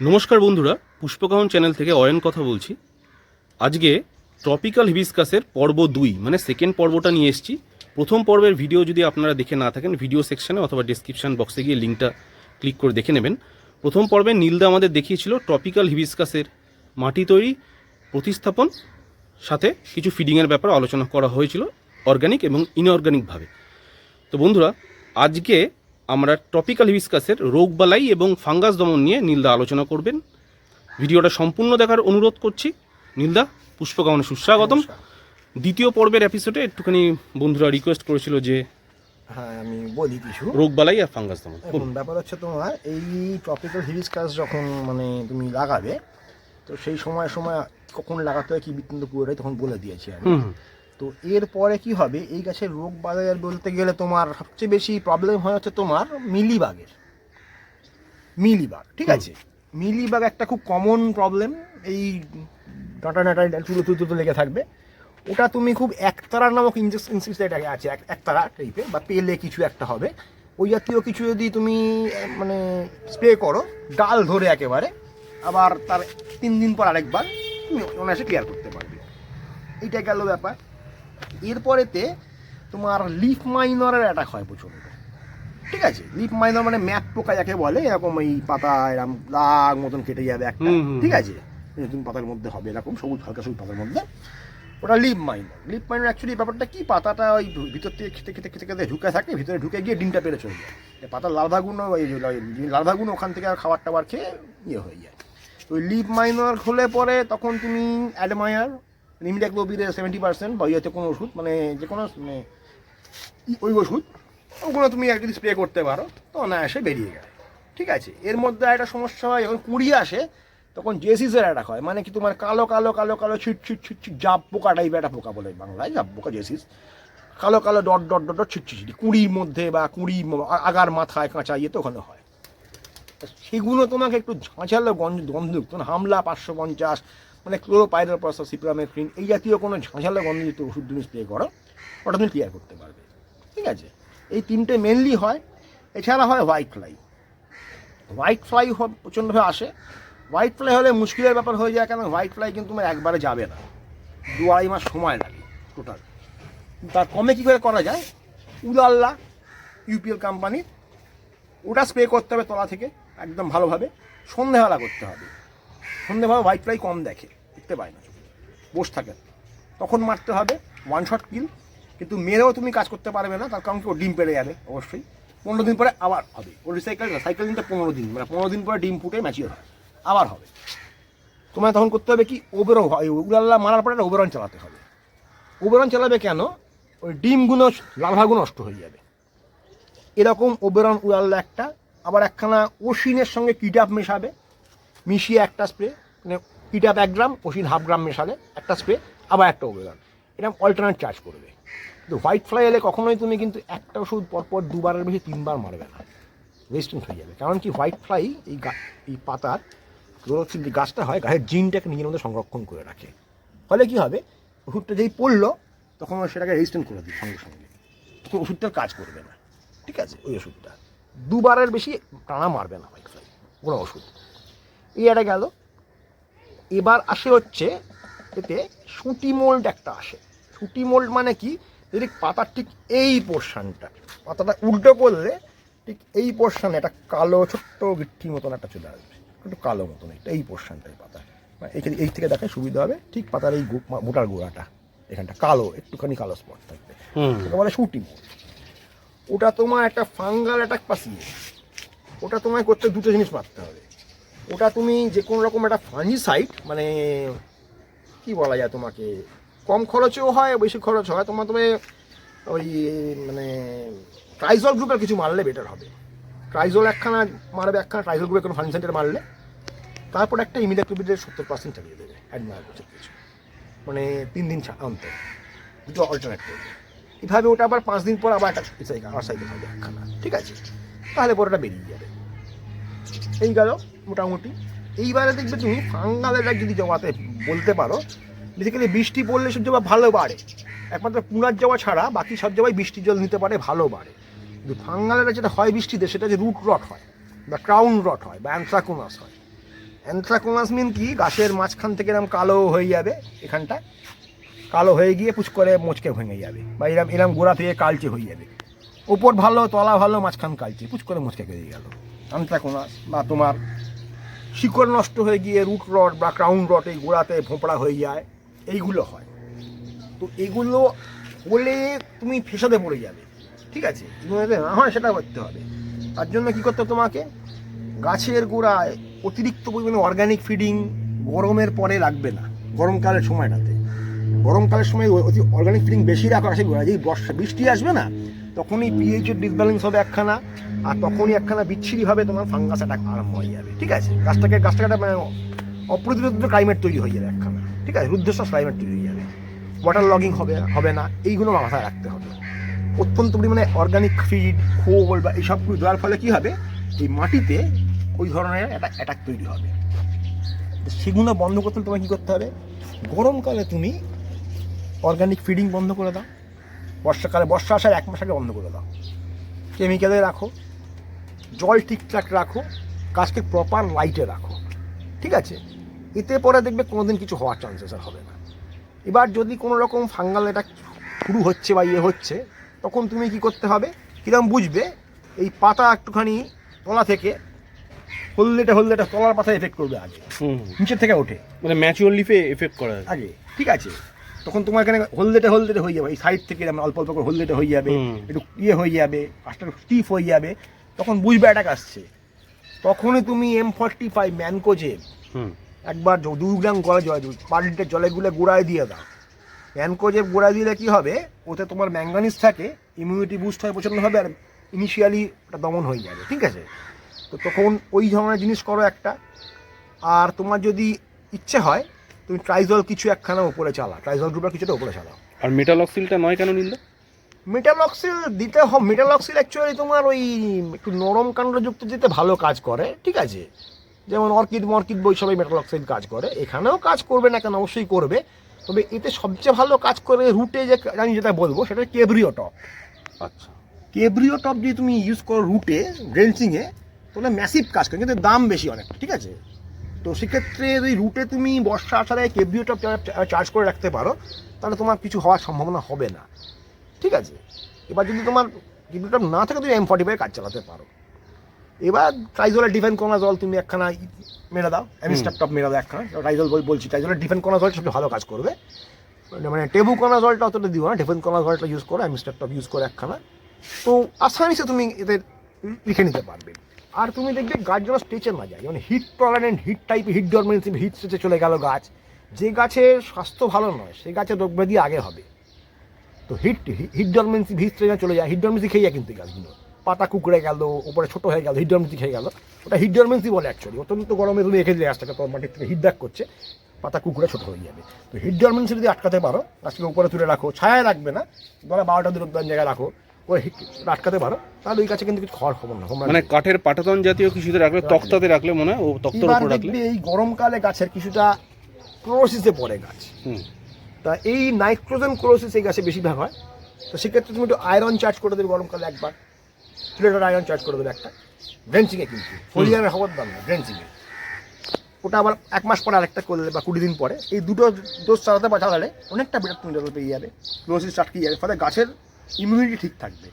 নমস্কার বন্ধুরা পুষ্পকাহন চ্যানেল থেকে অয়ন কথা বলছি। আজকে ট্রপিক্যাল হিবিসকাসের পর্ব দুই মানে সেকেন্ড পর্বটা নিয়ে এসেছি। প্রথম পর্বের ভিডিও যদি আপনারা দেখে না থাকেন, ভিডিও সেকশানে অথবা ডিসক্রিপশন বক্সে গিয়ে লিঙ্কটা ক্লিক করে দেখে নেবেন। প্রথম পর্বে নীলদা আমাদের দেখিয়েছিল ট্রপিক্যাল হিবিসকাসের মাটি তৈরি, প্রতিস্থাপন, সাথে কিছু ফিডিংয়ের ব্যাপারে আলোচনা করা হয়েছিল অর্গানিক এবং ইনঅর্গানিকভাবে তো বন্ধুরা, আজকে আমরা টপিক্যাল হিবিসকাসের রোগবালাই এবং ফাঙ্গাস দমন নিয়ে নীলদা আলোচনা করবেন। ভিডিওটা সম্পূর্ণ দেখার অনুরোধ করছি। নীলদা পুষ্পকামনে সুস্বাগতম। দ্বিতীয় পর্বের এপিসোডে একটুখানি বন্ধুরা রিকোয়েস্ট করেছিল যে হ্যাঁ আমি বলি কিছু। রোগবালাই আর ফাঙ্গাস দমন। এখন ব্যাপার হচ্ছে তোমার এই টপিক্যাল হিবিসকাস যখন মানে তুমি লাগাবে তো সেই সময় সময় কখন লাগাতে হয় কি বৃত্তান্ত পুরোটাই তখন বলে দিয়েছি আমি। তো এরপরে কি হবে? এই গাছের রোগ বাজার বলতে গেলে তোমার সবচেয়ে বেশি প্রবলেম হয় হচ্ছে তোমার মিলিবাগের। মিলিবাগ ঠিক আছে? মিলিবাগ একটা খুব কমন প্রবলেম এই ডাঁটা ডাঁটা চুলো তুলো চুলো লেগে থাকবে। ওটা তুমি খুব একতারা নামক ইনসেক্টিসাইড আছে এক- একতারা টাইপের বা পেলে কিছু একটা হবে। ওই জাতীয় কিছু যদি তুমি মানে স্প্রে করো ডাল ধরে একেবারে আবার তার তিন দিন পর আরেকবার তুমি অনায়াসে ক্লিয়ার করতে পারবে। এইটা গেল ব্যাপার। এরপরেতে তোমার লিফ মাইনরের অ্যাটাক হয় প্রচণ্ড। ঠিক আছে? লিফ মাইনর মানে ম্যাপ পোকা যাকে বলে এরকম এই পাতা এরকম দাগ মতন কেটে যাবে একটা। ঠিক আছে? নতুন পাতার মধ্যে হবে এরকম সবুজ হালকা সবুজ পাতার মধ্যে। ওটা leaf minor leaf minor actually ব্যাপারটা কি? পাতাটা ওই ভিতর থেকে খেতে খেতে খেতে খেতে ঢুকে থাকে ভিতরে ঢুকে গিয়ে ডিমটা পেরে চলে যায়। পাতার লার্ভাগুলো ওই লার্ভাগুলো ওখান থেকে আর খাবার টাবার খেয়ে ইয়ে হয়ে যায়। তো ওই লিপ মাইনর হলে পরে তখন তুমি অ্যাডমায়ার ইমিডাক্লোবিরের সেভেন্টি পার্সেন্ট বা ইয়েতে কোনো ওষুধ মানে যে কোনো মানে ওই ওষুধ, ওগুলো তুমি এক যদি স্প্রে করতে পারো, তো অনায়াসে বেরিয়ে গেলে ঠিক আছে? এর মধ্যে একটা সমস্যা হয়, যখন কুড়ি আসে, তখন জেসিসের অ্যাটাক হয় মানে কি তোমার কালো কালো কালো কালো, ছিট ছিট ছিট ছিট, জাপ পোকা টাইপের একটা পোকা বলে বাংলায়, জাপ পোকা জেসিস কালো কালো, ডট ডট ডট ডট, ছিট ছিট কুড়ির মধ্যে বা কুড়ি আগার মাথায়, কাঁচা ইয়েতে ওখানে হয়। সেগুলো তোমাকে একটু ঝাঁঝালো গন্ধ মানে হামলা পাঁচশো পঞ্চাশ মানে ক্লোরোপাইরাল প্রসেস সিপ্রামেফ্রিন এই জাতীয় কোনো ঝাঁঝালো গন্ধযুক্ত ওষুধ তুমি স্প্রে করো, ওটা তুমি ক্লিয়ার করতে পারবে। ঠিক আছে? এই তিনটে মেনলি হয়। এছাড়া হয় হোয়াইট ফ্লাই হোয়াইট ফ্লাই প্রচণ্ডভাবে আসে। হোয়াইট ফ্লাই হলে মুশকিলের ব্যাপার হয়ে যায় কেন হোয়াইট ফ্লাই কিন্তু তোমার একবারে যাবে না। দু আড়াই মাস সময় লাগে টোটাল তার কমে কী করে করা যায়? উদাল্লা ইউপিএল কোম্পানির ওটা স্প্রে করতে হবে তলা থেকে, একদম ভালোভাবে। সন্ধেবেলা করতে হবে। সন্ধেবেলা হোয়াইট ফ্লাই কম দেখে, দেখতে পায় না। বসে থাকে। তখন মারতে হবে ওয়ান শট কিল কিন্তু মেরেও তুমি কাজ করতে পারবে না, তার কারণ কি? ও ডিম পেড়ে যাবে, অবশ্যই। পনেরো দিন পরে আবার হবে। ও রিসাইকেল না সাইকেল দিনটা পনেরো দিন। মানে পনেরো দিন পরে ডিম ফুটে ম্যাচিওর হয়। আবার হবে। তোমায় তখন করতে হবে কি? ওবেরন উড়াল্লা মারার পরে ওবেরন চালাতে হবে। ওবেরন চালাবে কেন? ওই ডিমগুলো লার্ভাগুলো নষ্ট হয়ে যাবে। এরকম ওবেরন উড়াল্লা একটা। আবার একখানা ওশিনের সঙ্গে কিটাপ মেশাবে। মিশিয়ে একটা স্প্রে মানে কিটাপ এক গ্রাম ওশিন হাফ গ্রাম মেশালে একটা স্প্রে, আবার একটা ওবেরন এরকম অল্টারনেট চার্জ করবে। কিন্তু হোয়াইট ফ্লাই এলে কখনোই তুমি কিন্তু একটা ওষুধ পরপর দুবারের বেশি তিনবার মারবে না। রেজিস্ট্যান্ট হয়ে যাবে। কারণ কি হোয়াইট ফ্লাই এই এই পাতার ক্লোরোফিল যে গাছটা হয়, গাছের জিনটাকে নিজের মধ্যে সংরক্ষণ করে রাখে। ফলে কি হবে? ওষুধটা যেই পড়ল, তখন সেটাকে রেজিস্ট্যান্ট করে দিই সঙ্গে সঙ্গে। তখন ওষুধটার কাজ করবে না। ঠিক আছে? ওই ওষুধটা। দুবারের বেশি টানা মারবে না হোয়াইট ফ্লাই কোনো ওষুধ। একটা গেল। এবার আসে হচ্ছে এতে সুটি মোল্ড একটা আসে। সুটি মোল্ড মানে কি? যদি পাতার ঠিক এই পোর্শনটা পাতাটা উল্টো করলে ঠিক এই পোর্শনে একটা কালো ছোট্ট গিট্টির মতন একটা চলে আসবে। একটু কালো মতন একটা এই পোর্শনটাই পাতা। মানে এখানে এই থেকে দেখায় সুবিধা হবে। ঠিক পাতার এই মোটার গোড়াটা এখানটা কালো একটুখানি কালো স্পট থাকবে। বলে শুটি মোল্ড। ওটা তোমার একটা ফাঙ্গাল অ্যাটাক পাসিয়ে ওটা তোমায় করতে দুটো জিনিস মারতে হবে। ওটা তুমি যে কোনো রকম একটা ফাঞ্জিসাইড মানে কি বলা যায় তোমাকে? কম খরচেও হয়, বেশি খরচ হয়। তোমার তবে ওই মানে ট্রাইজল গ্রুপের কিছু মারলে বেটার হবে। ট্রাইজল একখানা মারবে, একখানা ট্রাইজল গ্রুপের কোনো ফাঞ্জিসাইডের মারলে, তারপর একটা ইমিডিয়েটলিবিদের সত্তর পার্সেন্ট চালিয়ে দেবে অ্যাডমায়ার বছর কিছু। মানে তিন দিন অন্তর। দুটো অল্টারনেট করবে। এভাবে ওটা আবার পাঁচ দিন পর আবার একটা সাইকেল আর সাইকেল হবে একখানা। ঠিক আছে? তাহলে পরে ওটা বেরিয়ে যাবে। এই গেল মোটামুটি। এইবারে দেখবে তুমি ফাঙ্গালের যদি জবাতে বলতে পারো বেসিক্যালি বৃষ্টি পড়লে সব জবা ভালো বাড়ে। একমাত্র পুনার জবা ছাড়া বাকি সব জবাই বৃষ্টির জল নিতে পারে, ভালো বাড়ে। কিন্তু ফাঙ্গালের যেটা হয় বৃষ্টিতে, সেটা যে রুট রট হয়, বা ক্রাউন রট হয়, বা অ্যান্থ্রাকোনাস হয়। অ্যান্থ্রাকোনাস মিন কি? গাছের মাঝখান থেকে এরকম কালো হয়ে যাবে এখানটা। কালো হয়ে গিয়ে পুচ করে মোচকে ভেঙে যাবে, বা এরম এরম গোড়া থেকে কালচে হয়ে যাবে। ওপর ভালো, তলা ভালো, মাঝখান কালচে, পুচ করে মোচকে বেরিয়ে গেল। অ্যান্থ্রাকোনাস বা তোমার শিকড় নষ্ট হয়ে গিয়ে রুট রড বা ক্রাউন রড এই গোড়াতে ফোঁপড়া হয়ে যায়, এইগুলো হয়। তো এগুলো হলে তুমি ফেসাতে পড়ে যাবে, ঠিক আছে? না হয় সেটা করতে হবে। তার জন্য কী করতে তোমাকে? গাছের গোড়ায় অতিরিক্ত পরিমাণে অর্গানিক ফিডিং গরমের পরে লাগবে না, গরমকালের সময়টাতে। গরমকালের সময় অতি অর্গানিক ফিডিং বেশি রাখা যেই বর্ষা বৃষ্টি আসবে না তখনই পিএইচের ডিসব্যালেন্স হবে একখানা, আর তখনই একখানা বিচ্ছিরিভাবে তোমার ফাঙ্গাস অ্যাটাক আরম্ভ হয়ে যাবে, ঠিক আছে? গাছটাকে গাছটাকে মানে অপ্রতিরোধ ক্লাইমেট তৈরি হয়ে যাবে একখানা, ঠিক আছে? রুদ্ধশ্বাস ক্লাইমেট তৈরি হয়ে যাবে। ওয়াটার লগিং হবে হবে না, এইগুলো মাথায় রাখতে হবে। অত্যন্ত পরিমাণে অর্গানিক ফিড খোল বা এইসব কিছু দেওয়ার ফলে কী হবে? এই মাটিতে ওই ধরনের একটা অ্যাটাক তৈরি হবে। সেগুলো বন্ধ করতে তোমাকে কী করতে হবে? গরমকালে তুমি অর্গানিক ফিডিং বন্ধ করে দাও। বর্ষাকালে বর্ষা আসার এক মাস আগে বন্ধ করে দাও। কেমিক্যালে রাখো জল ঠিকঠাক রাখো গাছকে প্রপার লাইটে রাখো। ঠিক আছে? এতে পরে দেখবে কোনোদিন কিছু হওয়ার চান্সেস আর হবে না। এবার যদি কোনো রকম ফাঙ্গাল এটা শুরু হচ্ছে বা ইয়ে হচ্ছে তখন তুমি কি করতে হবে? কিরম বুঝবে? এই পাতা একটুখানি তলা থেকে হলদেটা হলদেটা তলার পাতা এফেক্ট করবে আগে। নিচের থেকে ওঠে। মানে ম্যাচুয়াল লিফে এফেক্ট করা আগে। ঠিক আছে? তখন তোমার এখানে হলদেটে হলদেটে হয়ে যাবে। এই সাইড থেকে এরম অল্প অল্প করে হলদেটে হয়ে যাবে একটু ইয়ে হয়ে যাবে কাজটা স্টিফ হয়ে যাবে তখন বুঝবে অ্যাটাক আসছে। তখনই তুমি এম ফর্টি ফাইভ ম্যানকোজেল হুম। একবার দু গ্রাম গলা জল পার লিটার জলে গুলে গোড়ায় দিয়ে দাও। ম্যানকোজেব গোড়ায় দিলে কি হবে? ওতে তোমার ম্যাঙ্গানিজ থাকে ইমিউনিটি বুস্ট হয় প্রচণ্ড হবে আর ইনিশিয়ালি ওটা দমন হয়ে যাবে ঠিক আছে? তো তখন ওই ধরনের জিনিস করো একটা। আর তোমার যদি ইচ্ছে হয় তুমি ট্রাইজল কিছু একখানা উপরে চালা। ট্রাইজল গ্রুপের কিছুটা উপরে চালাও। আর মেটালক্সিলটা নয় কেন নিল? মেটালক্সিল দিতে হবে মেটালক্সিল অ্যাকচুয়ালি তোমার ওই একটু নরম কাণ্ডযুক্ত দিতে ভালো কাজ করে ঠিক আছে? যেমন অর্কিড মর্কিড বই সবাই মেটালক্সাইড কাজ করে। এখানেও কাজ করবে না কেন? অবশ্যই করবে। তবে এতে সবচেয়ে ভালো কাজ করে রুটে যে আমি যেটা বলব সেটা কেব্রিও টপ আচ্ছা। কেব্রিও টপ যদি তুমি ইউজ করো রুটে ড্রেন্সিংয়ে তাহলে ম্যাসিভ কাজ করে কিন্তু দাম বেশি অনেক ঠিক আছে? তো সেক্ষেত্রে যদি রুটে তুমি বর্ষা আসারে কেব্রিও টপ চার্জ করে রাখতে পারো তাহলে তোমার কিছু হওয়ার সম্ভাবনা হবে না। ঠিক আছে? এবার যদি তোমার কেব্রিও টপ না থাকে তুমি এম ফর্টি ফাইভ কাজ চালাতে পারো। এবার ট্রাইজলের ডিফেন্ড কোনা জল তুমি একখানা মেরে দাও। আমি স্টাপ টপ মেরে দাও একখানা। ট্রাইজল বল বলছি ট্রাইজলের ডিফেন্ড কোনা জল সবচেয়ে ভালো কাজ করবে। মানে টেবু কোনা জলটা অতটা দিও না ডিফেন্ড কোনা জলটা ইউজ করো আমি স্টাপ টপ ইউজ করে একখানা। তো আসানিসে তুমি এদের লিখে নিতে পারবে। আর তুমি দেখবে গাছ যেন স্টেচে না যায় মানে হিট টলারেন্ট হিট টাইপের হিট ডরমেন্সি হিট স্টেচে চলে গেল গাছ। যে গাছের স্বাস্থ্য ভালো নয় সেই রোগ ব্যাধি আগে হবে। তো হিট হিট ডরমেন্সি ভিত স্টেজে চলে যায়। হিট ডরমেন্সি খেয়ে যায় কিন্তু গাছগুলো। পাতা কুকড়ে গেল, উপরে ছোট হয়ে গেল হিট ডরমেন্সি খেয়ে গেল। ওটা হিট ডরমেন্সি বলে অ্যাকচুয়ালি অত্যন্ত গরমে তুমি রেখে দিলে গাছটাকে তোর মাটির থেকে হিট ব্যাক করছে। পাতা কুকুরে ছোট হয়ে যাবে। তো হিট ডরমেন্সি যদি আটকাতে পারো, গাছটাকে উপরে তুলে রাখো। ছায়া রাখবে না। ধরো বারোটা দূর জায়গায় রাখো। আটকাতে পারো। তাহলে ওই গাছে কিন্তু কিছু খাওয়ার খবর না। মানে কাঠের পাটাতন জাতীয় কিছুতে রাখলে তক্তাতে রাখলে মনে হয় ও তক্তার উপর রাখলে। এই গরমকালে গাছের কিছুটা ক্লোরোসিসে পড়ে গাছ। হুম। তা এই নাইট্রোজেন ক্লোরোসিস এই গাছে বেশিরভাগ হয়। তো সেক্ষেত্রে তুমি একটু আয়রন চার্জ করে দেবে গরমকালে একবার। প্লেটার আয়রন চার্জ করে দেবে একটা। ড্রেন্সিংয়ে কিন্তু। ফলিয়ারের খবর দাম না ড্রেন্সিংয়ে ওটা আবার এক মাস পরে আরেকটা করলে বা কুড়ি দিন পরে। এই দুটো ডোজ চালাতে বা চালালে অনেকটা বেটার তুমি পেয়ে যাবে। ক্লোরোসিস আটকে যাবে। ফলে গাছের ইমিউনিটি ঠিক থাকবে।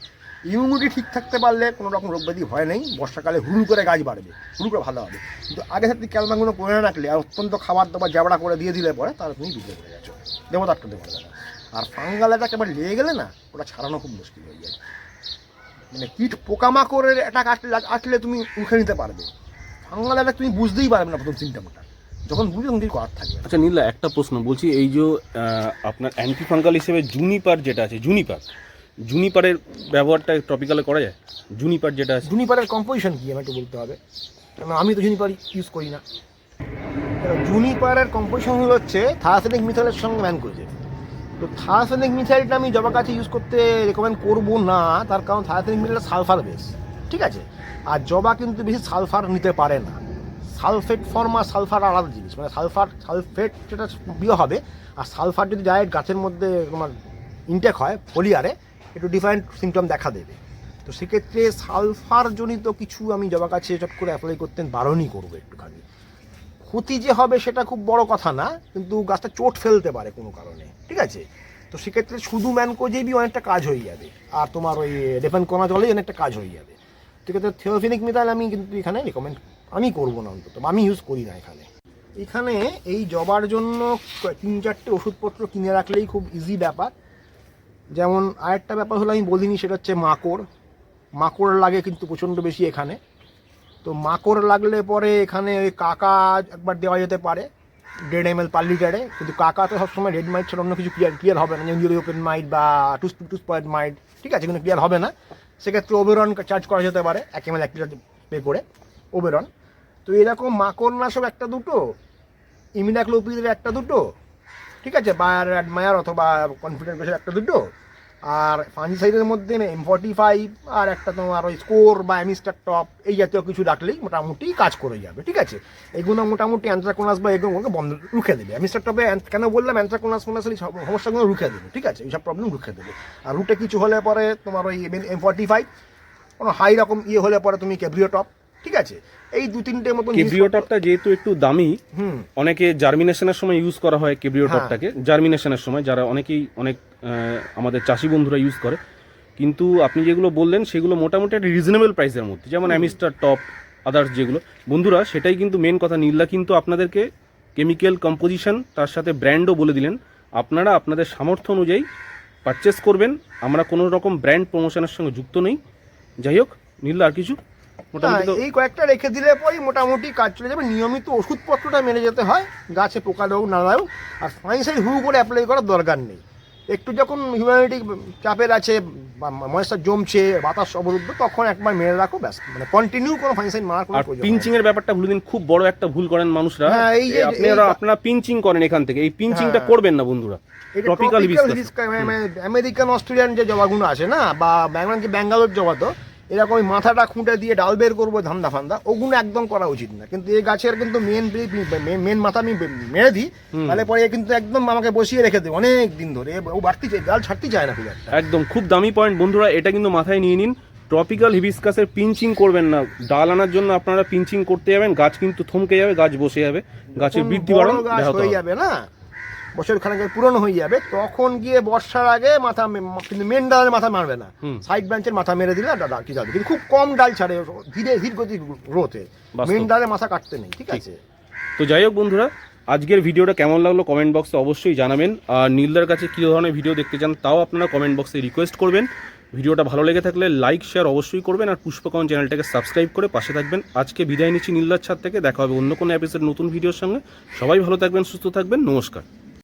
ইমিউনিটি ঠিক থাকতে পারলে কোনো রকম রোগ ব্যাধি হয় নেই, বর্ষাকালে হুড়ু করে গাছ বাড়বে, হুড়ু করে ভালো হবে। কিন্তু আগে থাকতে ক্যালমাগুলো করে না রাখলে আর অত্যন্ত খাবার দাবার জাবড়া করে দিয়ে দিলে পরে তাহলে তুমি বিপদে পড়ে গেছো দেবতা আটকাতে পারবে না আর ফাঙ্গাল অ্যাটাক এবার লেগে গেলে না, ওটা ছাড়ানো খুব মুশকিল হয়ে যায়। মানে কীট পোকামাকড়ের অ্যাটাক আসলে আসলে তুমি উঠে নিতে পারবে। ফাঙ্গাল অ্যাটাক তুমি বুঝতেই পারবে না প্রথম সিমটমটা যখন বুঝবে তখন কিছু করার থাকবে আচ্ছা নীলা একটা প্রশ্ন। বলছি এই যে আপনার অ্যান্টি ফাঙ্গাল হিসেবে জুনিপার যেটা আছে জুনিপার জুনিপারের ব্যবহারটা টপিক্যালে করা যায়? জুনিপার যেটা আছে। জুনিপারের কম্পোজিশন কি আমাকে বলতে হবে? আমি তো জুনিপার ইউজ করি না। জুনিপারের কম্পোজিশন হচ্ছে থায়াসেনিক মিথাইলের সঙ্গে ম্যান করেছে। তো থায়াসেনিক মিথাইলটা আমি জবা কাছে ইউজ করতে রেকমেন্ড করব না, তার কারণ থায়াসেনিক মিথাইলটা সালফার বেস ঠিক আছে? আর জবা কিন্তু বেশি সালফার নিতে পারে না। সালফেট ফর্ম আর সালফার আলাদা জিনিস। মানে সালফার সালফেট যেটা বিয়ে হবে, আর সালফার যদি ডাইরেক্ট গাছের মধ্যে তোমার ইনটেক হয় ফলিয়ারে একটু ডিফারেন্ট সিমটম দেখা দেবে। তো সেক্ষেত্রে সালফার জনিত কিছু আমি জবা কাছে চট করে অ্যাপ্লাই করতেন বারণই করব একটুখানি। ক্ষতি যে হবে সেটা খুব বড় কথা না, কিন্তু গাছটা চোট ফেলতে পারে কোনো কারণে, ঠিক আছে? তো সেক্ষেত্রে শুধু ম্যানকো জেবি অনেকটা কাজ হয়ে যাবে, আর তোমার ওই রেফেন কণা জলেই অনেকটা কাজ হয়ে যাবে। সেক্ষেত্রে থিওফিনিক মিথাইল আমি কিন্তু এখানে রেকমেন্ড আমি করব না অন্তত আমি ইউজ করি না এখানে। এখানে এই জবার জন্য তিন চারটে ওষুধপত্র কিনে রাখলেই খুব ইজি ব্যাপার। যেমন আরেকটা ব্যাপার হলো, আমি বলিনি সেটা হচ্ছে মাকড়। মাকড় লাগে কিন্তু প্রচণ্ড বেশি এখানে। তো মাকড় লাগলে পরে এখানে ওই কাকা একবার দেওয়া যেতে পারে, দেড় এম এল পার লিটারে। কিন্তু কাকা তো সবসময় রেড মাইট ছাড়া অন্য কিছু ক্লিয়ার ক্লিয়ার হবে না। যেমন ইউরোপিয়ান মাইট বা টুস টুস পয়েন্ট মাইট ঠিক আছে, কিন্তু ক্লিয়ার হবে না। সেক্ষেত্রে ওবেরন চার্জ করা যেতে পারে, এক এম এল এক লিটার পে করে ওবেরন তো এরকম মাকড় নাশক একটা দুটো ইমিডাক্লোপিডের একটা দুটো ঠিক আছে বায়ার অ্যাডমায়ার অথবা কনফিডেন্ট বেসের একটা দুটো। আর ফাঞ্জিসাইডের মধ্যে এম ফর্টি ফাইভ আর একটা তোমার ওই স্কোর বা অ্যামিস্টার টপ এই জাতীয় কিছু রাখলেই মোটামুটি কাজ করে যাবে, ঠিক আছে? এগুলো মোটামুটি অ্যান্থ্রাকোনাস বা এগুলোকে বন্ধ রুখে দেবে। অ্যামিস্টার টপে কেন বললাম অ্যান্থ্রাকোনাস ফোনাসের এই সমস্যাগুলো রুখে দেবে, ঠিক আছে? এইসব প্রবলেম রুখে দেবে। আর রুটে কিছু হলে পরে তোমার ওই এম ফর্টি ফাইভ কোনো হাই রকম ইয়ে হলে পরে তুমি ক্যাব্রিও টপ ঠিক আছে? এই দু তিনটে মতন কেব্রিও টপটা যেহেতু একটু দামি অনেকে জার্মিনেশনের সময় ইউজ করা হয় কেব্রিও হ্যাঁ। টপটাকে জার্মিনেশনের সময় যারা অনেকেই অনেক আমাদের চাষি বন্ধুরা ইউজ করে। কিন্তু আপনি যেগুলো বললেন সেগুলো মোটামুটি একটা রিজনেবল প্রাইসের মধ্যে। যেমন অ্যামিস্টার টপ আদার্স যেগুলো। বন্ধুরা সেটাই কিন্তু মেন কথা। নীলদা কিন্তু আপনাদেরকে কেমিক্যাল কম্পোজিশন তার সাথে ব্র্যান্ডও বলে দিলেন। আপনারা আপনাদের সামর্থ্য অনুযায়ী পারচেস করবেন। আমরা কোনো রকম ব্র্যান্ড প্রমোশনের সঙ্গে যুক্ত নেই। যাই হোক নীলদা আর কিছু? এই কয়েকটা রেখে দিলে পরেই মোটামুটি কাজ চলে যাবে। নিয়মিত ওষুধপত্রটা মেনে যেতে হয় গাছে পোকা দেও না দেও আর ফাইনসাইড হু করে অ্যাপ্লাই করার দরকার নেই। একটু যখন হিউম্যানিটি চাপের আছে ময়েশ্চার জমছে বাতাস অবরুদ্ধ তখন একবার মেরে রাখো ব্যাস। মানে কন্টিনিউ কোনো ফাইনসাইড মারার কোনো প্রয়োজন পিঞ্চিং এর ব্যাপারটা ভুলে দিন খুব বড় একটা ভুল করেন মানুষরা। হ্যাঁ, এই যে- আপনারা আপনারা পিঞ্চিং করেন এখান থেকে। এই পিঞ্চিংটা হ্যাঁ। করবেন না বন্ধুরা। টপিক্যাল আমেরিকান অস্ট্রেলিয়ান যে জবাগুলো আছে না বা ব্যাঙ্গাল কি ব্যাঙ্গালোর জবা তো এরকম ওই মাথাটা খুঁটে দিয়ে ডাল বের করব ধান্দা ফান্দা ওগুলো একদম করা উচিত না। কিন্তু এই গাছের কিন্তু মেন মেন মাথা আমি মেরে দিই তাহলে পরে কিন্তু একদম আমাকে বসিয়ে রেখে দেবে অনেক দিন ধরে। ও বাড়তি চাই ডাল ছাড়তে চায় না খুব একটা। একদম খুব দামি পয়েন্ট বন্ধুরা এটা কিন্তু মাথায় নিয়ে নিন। ট্রপিক্যাল হিবিসকাসের পিঞ্চিং করবেন না। ডাল আনার জন্য আপনারা পিঞ্চিং করতে যাবেন গাছ কিন্তু থমকে যাবে গাছ বসে যাবে। গাছের বৃদ্ধি বাড়ানো হয়ে যাবে না? বছর খানেকের পুরনো হয়ে যাবে তখন গিয়ে বর্ষার আগে মাথা কিন্তু মেন ডালের মাথা মারবে না। সাইড ব্রাঞ্চের মাথা মেরে দিলে ডাল কি যাবে? কিন্তু খুব কম ডাল ছাড়ে ধীরে ধীর গতি গ্রোথে। মেন ডালের মাথা কাটতে নেই ঠিক আছে? তো যাই হোক বন্ধুরা আজকের ভিডিওটা কেমন লাগল কমেন্ট বক্সে অবশ্যই জানাবেন। আর নীলদার কাছে কী ধরনের ভিডিও দেখতে চান তাও আপনারা কমেন্ট বক্সে রিকোয়েস্ট করবেন। ভিডিওটা ভালো লেগে থাকলে লাইক শেয়ার অবশ্যই করবেন। আর পুষ্পকন চ্যানেলটাকে সাবস্ক্রাইব করে পাশে থাকবেন। আজকে বিদায় নিচ্ছি নীলদার ছাদ থেকে দেখা হবে অন্য কোনো এপিসোড নতুন ভিডিওর সঙ্গে। সবাই ভালো থাকবেন সুস্থ থাকবেন নমস্কার।